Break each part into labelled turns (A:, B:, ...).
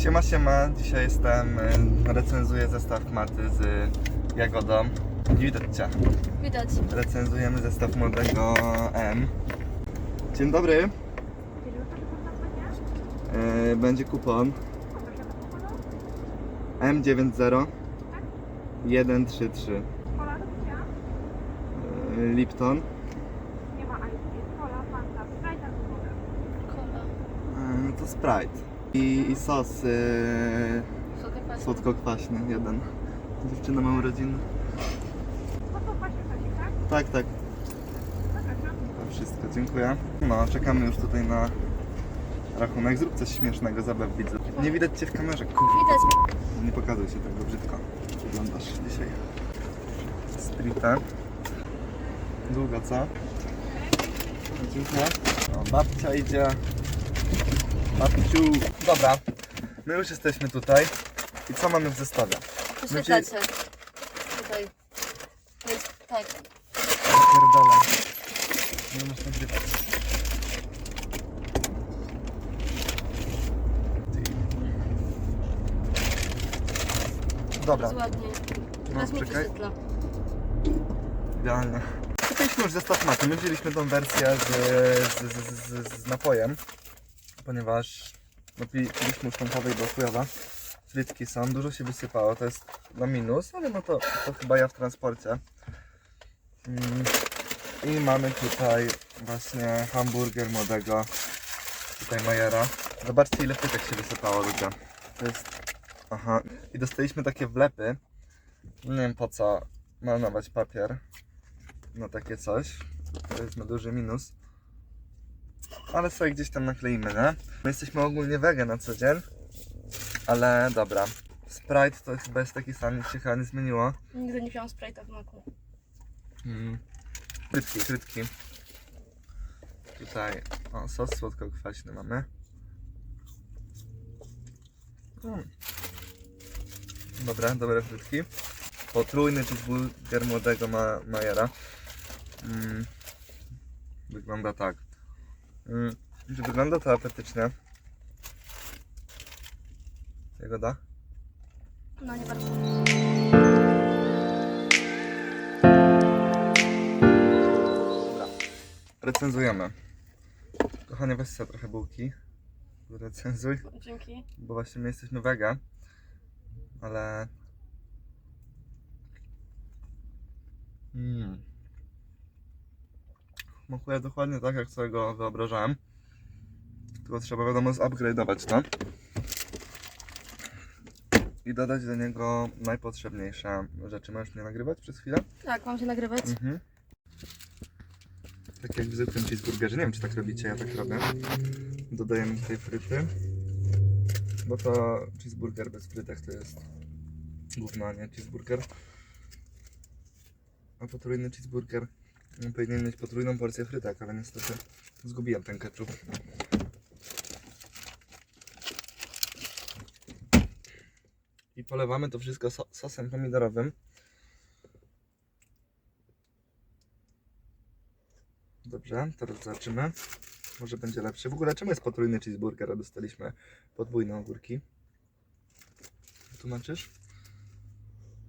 A: Siema, siema. Dzisiaj jestem, y, recenzuję zestaw maty z Jagodą. Widać Cię.
B: Widać.
A: Recenzujemy zestaw młodego M. Dzień dobry. Y, Będzie kupon M90 133
C: Kola do picia?
A: Y, Lipton
C: Nie ma ice, kola, fanta, sprite albo woda.
B: Kola.
A: y, to Sprite i, i sos y,
B: kwaśna.
A: słodko-kwaśny jeden. Dziewczyna ma urodziny.
C: No tak?
A: Tak, tak. To wszystko, dziękuję. No, czekamy już tutaj na rachunek. Zrób coś śmiesznego, zabaw widzę. Nie widać cię w kamerze, kurwa.
B: Widać.
A: Nie pokazuj się tego brzydko. Wyglądasz dzisiaj. Streeta. Długo, co? Dziękuję. O, babcia idzie. Dobra, my już jesteśmy tutaj. I co mamy w zestawie?
B: Wyświetlacie. Tutaj. Jest, tak.
A: Pierdolę. Nie masz nagrywać. Dobra,
B: Bardzo ładnie. Teraz mi
A: czekaj.
B: wyświetla.
A: idealnie. Kupiliśmy już zestaw maty. My wzięliśmy tą wersję z, z, z, z, z napojem, ponieważ no, pi- piliśmy już i była chujowa. Frytki są, dużo się wysypało, to jest na minus, ale no to, to chyba ja w transporcie. Mm. I mamy tutaj właśnie hamburger młodego, tutaj Majera. Zobaczcie ile frytek się wysypało ludzie. To jest... Aha. I dostaliśmy takie wlepy. Nie wiem po co marnować papier na takie coś. To jest na duży minus. Ale sobie gdzieś tam nakleimy, nie? My jesteśmy ogólnie wege na co dzień. Ale dobra. Sprite to chyba jest taki sam, nic się chyba nie zmieniło.
B: Nigdy nie piłam Sprite'a w maku.
A: Mm. Frytki, frytki. Tutaj o, sos słodko-kwaśny mamy. Mm. Dobra, dobre frytki. Potrójny cheeseburger młodego ma Majera. Mm. Wygląda tak. Mm. Czy wygląda to apetycznie? Jagoda?
B: No nie bardzo.
A: Dobra. Recenzujemy. Kochanie, weź sobie trochę bułki. Recenzuj.
B: Dzięki.
A: bo właśnie my jesteśmy wege, ale... Mm. Smakuje dokładnie tak, jak sobie go wyobrażałem. Tylko trzeba wiadomo zupgrade'ować to. I dodać do niego najpotrzebniejsze rzeczy. Możesz mnie nagrywać przez chwilę?
B: Tak, mam się nagrywać.
A: Mhm. Tak jak w zwykłym cheeseburgerze. Nie wiem, czy tak robicie, ja tak robię. Dodajemy tutaj fryty. Bo to cheeseburger bez frytek to jest gówno, a nie cheeseburger. A potrójny cheeseburger no, powinien mieć potrójną porcję frytek, ale niestety zgubiłem ten ketchup. I polewamy to wszystko so sosem pomidorowym. Dobrze, teraz zobaczymy. Może będzie lepszy. W ogóle czemu jest potrójny cheeseburger, a dostaliśmy podwójne ogórki? Tłumaczysz?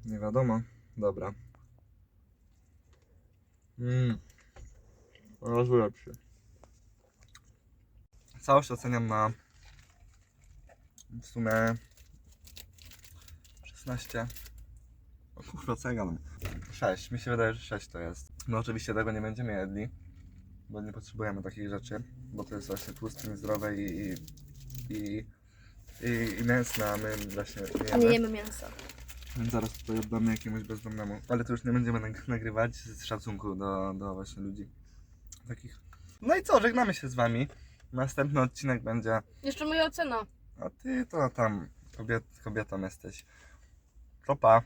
A: Nie wiadomo. Dobra. Mmm. Razu lepszy. Całość oceniam na w sumie 16. O kurwa, co ja gadam? 6. Mi się wydaje, że 6 to jest. No oczywiście tego nie będziemy jedli bo nie potrzebujemy takich rzeczy, bo to jest właśnie tłuste, niezdrowe i, i, i, i, i mięsne, a my właśnie nie
B: A nie
A: jemy.
B: jemy mięsa.
A: Więc zaraz tutaj oddamy jakiemuś bezdomnemu, ale to już nie będziemy nag- nagrywać z szacunku do, do właśnie ludzi takich. No i co, żegnamy się z wami. Następny odcinek będzie,
B: Jeszcze moja ocena.
A: a ty to tam kobiet, kobietą jesteś. To pa.